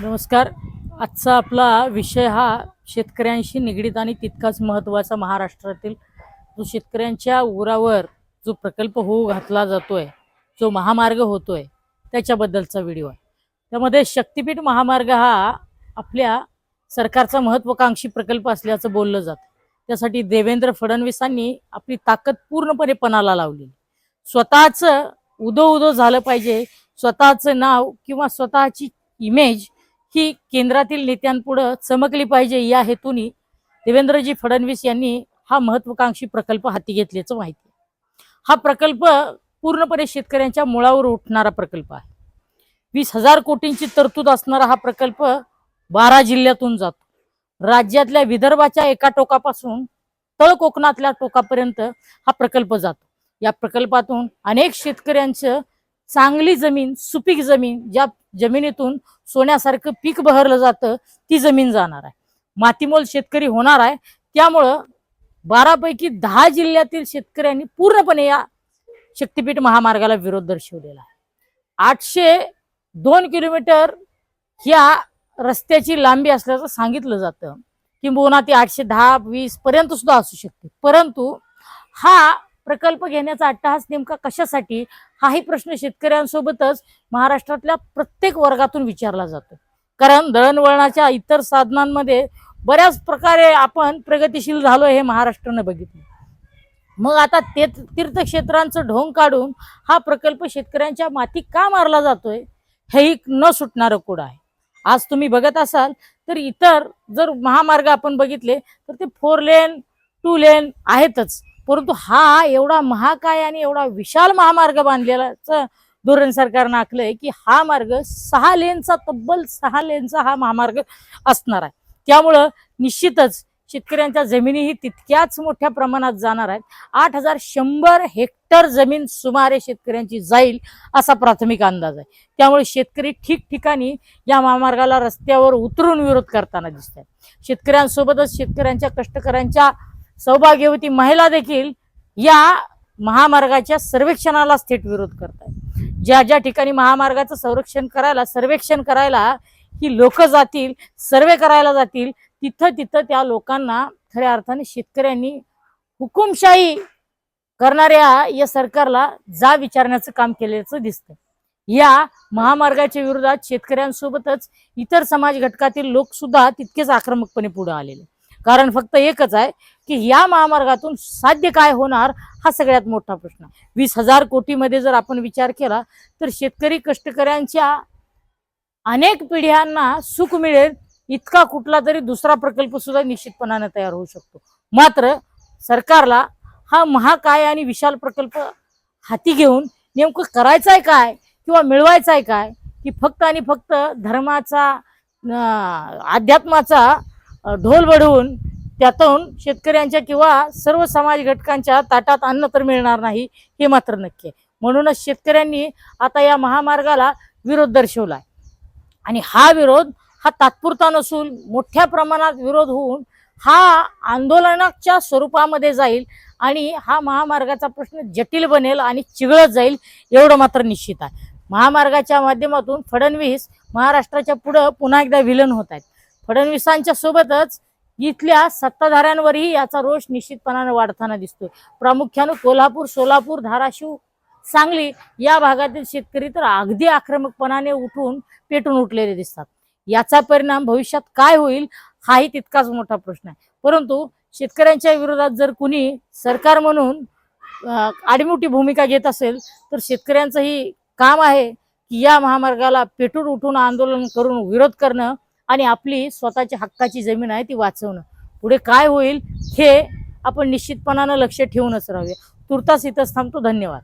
नमस्कार. आजचा आपला विषय हा शेतकऱ्यांशी निगडीत आणि तितकाच महत्त्वाचा महाराष्ट्रातील. जो शेतकऱ्यांच्या उरावर जो प्रकल्प होऊ घातला जातोय जो महामार्ग होतो आहे त्याच्याबद्दलचा व्हिडिओ आहे. त्यामध्ये शक्तिपीठ महामार्ग हा आपल्या सरकारचा महत्त्वाकांक्षी प्रकल्प असल्याचं बोललं जातं. त्यासाठी देवेंद्र फडणवीसांनी आपली ताकद पूर्णपणे पणाला लावली स्वतःचं उदो उदो झालं पाहिजे. स्वतःचं नाव किंवा स्वतःची इमेज ही केंद्रातील नेत्यांपुढं चमकली पाहिजे या हेतूनी देवेंद्रजी फडणवीस यांनी हा महत्वाकांक्षी प्रकल्प हाती घेतल्याचं माहिती हा प्रकल्प पूर्णपणे शेतकऱ्यांच्या मुळावर उठणारा प्रकल्प आहे. वीस हजार कोटींची तरतूद असणारा हा प्रकल्प बारा जिल्ह्यातून जातो. राज्यातल्या विदर्भाच्या एका टोकापासून तळ कोकणातल्या टोकापर्यंत हा प्रकल्प जातो. या प्रकल्पातून अनेक शेतकऱ्यांचं चांगली जमीन सुपीक जमीन ज्या जमिनीतून सोन्यासारखं पीक बहरलं जातं ती जमीन जाणार आहे. मातीमोल शेतकरी होणार आहे. त्यामुळं बारापैकी दहा जिल्ह्यातील शेतकऱ्यांनी पूर्णपणे या शक्तीपीठ महामार्गाला विरोध दर्शवलेला आहे. आठशे दोन किलोमीटर ह्या रस्त्याची लांबी असल्याचं सांगितलं जातं. किंबहुना ती आठशे दहा वीस पर्यंत सुद्धा असू शकते. परंतु हा प्रकल्प घेण्याचा अट्टहास नेमका कशासाठी? हाही प्रश्न शेतकऱ्यांसोबतच महाराष्ट्रातल्या प्रत्येक वर्गातून विचारला जातो. कारण दळणवळणाच्या इतर साधनांमध्ये बऱ्याच प्रकारे आपण प्रगतिशील झालो हे महाराष्ट्रानं बघितलं. मग आता ते तीर्थक्षेत्रांचं ढोंग काढून हा प्रकल्प शेतकऱ्यांच्या माती का मारला जातोय हेही न सुटणारं कुड आहे. आज तुम्ही बघत असाल तर इतर जर महामार्ग आपण बघितले तर ते फोर लेन टू लेन आहेतच. परंतु हा एवढा महाकाय आणि एवढा विशाल महामार्ग बांधलेलाच धोरण सरकारनं आखलंय की हा मार्ग सहा लेनचा तब्बल सहा लेनचा हा महामार्ग असणार आहे. त्यामुळं निश्चितच शेतकऱ्यांच्या जमिनीही तितक्याच मोठ्या प्रमाणात जाणार आहेत. आठ हजार शंभर हेक्टर जमीन सुमारे शेतकऱ्यांची जाईल असा प्राथमिक अंदाज आहे. त्यामुळे शेतकरी ठिकठिकाणी या महामार्गाला रस्त्यावर उतरून विरोध करताना दिसत आहेत. शेतकऱ्यांसोबतच शेतकऱ्यांच्या कष्टकऱ्यांच्या सौभाग्यवती महिला देखील या महामार्गाच्या सर्वेक्षणालाच थेट विरोध करतात ज्या ज्या ठिकाणी महामार्गाचं संरक्षण करायला सर्वेक्षण करायला ही लोक जातील सर्वे करायला जातील तिथं तिथं त्या लोकांना खऱ्या अर्थाने शेतकऱ्यांनी हुकुमशाही करणाऱ्या या सरकारला जा विचारण्याचं काम केल्याचं दिसतं या महामार्गाच्या विरोधात शेतकऱ्यांसोबतच इतर समाज घटकातील लोक सुद्धा तितकेच आक्रमकपणे पुढे आलेले कारण फक्त एकच आहे की या महामार्गातून साध्य काय होणार हा सगळ्यात मोठा प्रश्न. वीस हजार कोटीमध्ये जर आपण विचार केला तर शेतकरी कष्टकऱ्यांच्या अनेक पिढ्यांना सुख मिळेल इतका कुठला तरी दुसरा प्रकल्प सुद्धा निश्चितपणाने तयार होऊ शकतो. मात्र सरकारला हा महाकाय आणि विशाल प्रकल्प हाती घेऊन नेमकं करायचं आहे काय किंवा मिळवायचं आहे काय की फक्त आणि फक्त धर्माचा अध्यात्माचा ढोल बडवून त्यातून शेतकऱ्यांच्या किंवा सर्व समाज घटकांच्या ताटात अन्न तर मिळणार नाही हे मात्र नक्की आहे. म्हणूनच शेतकऱ्यांनी आता या महामार्गाला विरोध दर्शवला आहे आणि हा विरोध हा तात्पुरता नसून मोठ्या प्रमाणात विरोध होऊन हा आंदोलनाच्या स्वरूपामध्ये जाईल आणि हा महामार्गाचा प्रश्न जटिल बनेल आणि चिघळत जाईल एवढं मात्र निश्चित आहे. महामार्गाच्या माध्यमातून फडणवीस महाराष्ट्राच्या पुढं पुन्हा एकदा विलन होत आहेत. फडणवीसांच्या सोबतच इथल्या सत्ताधाऱ्यांवरही याचा रोष निश्चितपणाने वाढताना दिसतोय. प्रामुख्यानं कोल्हापूर सोलापूर धाराशिव सांगली या भागातील शेतकरी तर अगदी आक्रमकपणाने उठून पेटून उठलेले दिसतात. याचा परिणाम भविष्यात काय होईल हाही तितकाच मोठा प्रश्न आहे. परंतु शेतकऱ्यांच्या विरोधात जर कुणी सरकार म्हणून आडमुठी भूमिका घेत असेल तर शेतकऱ्यांचंही काम आहे की या महामार्गाला पेटून उठून आंदोलन करून विरोध करणं आणि आपली स्वतःची हक्काची जमीन आहे ती वाचवणं. पुढे काय होईल हे आपण निश्चितपणानं लक्ष ठेवूनच राहूया. तुर्तास इथंच थांबतो. धन्यवाद.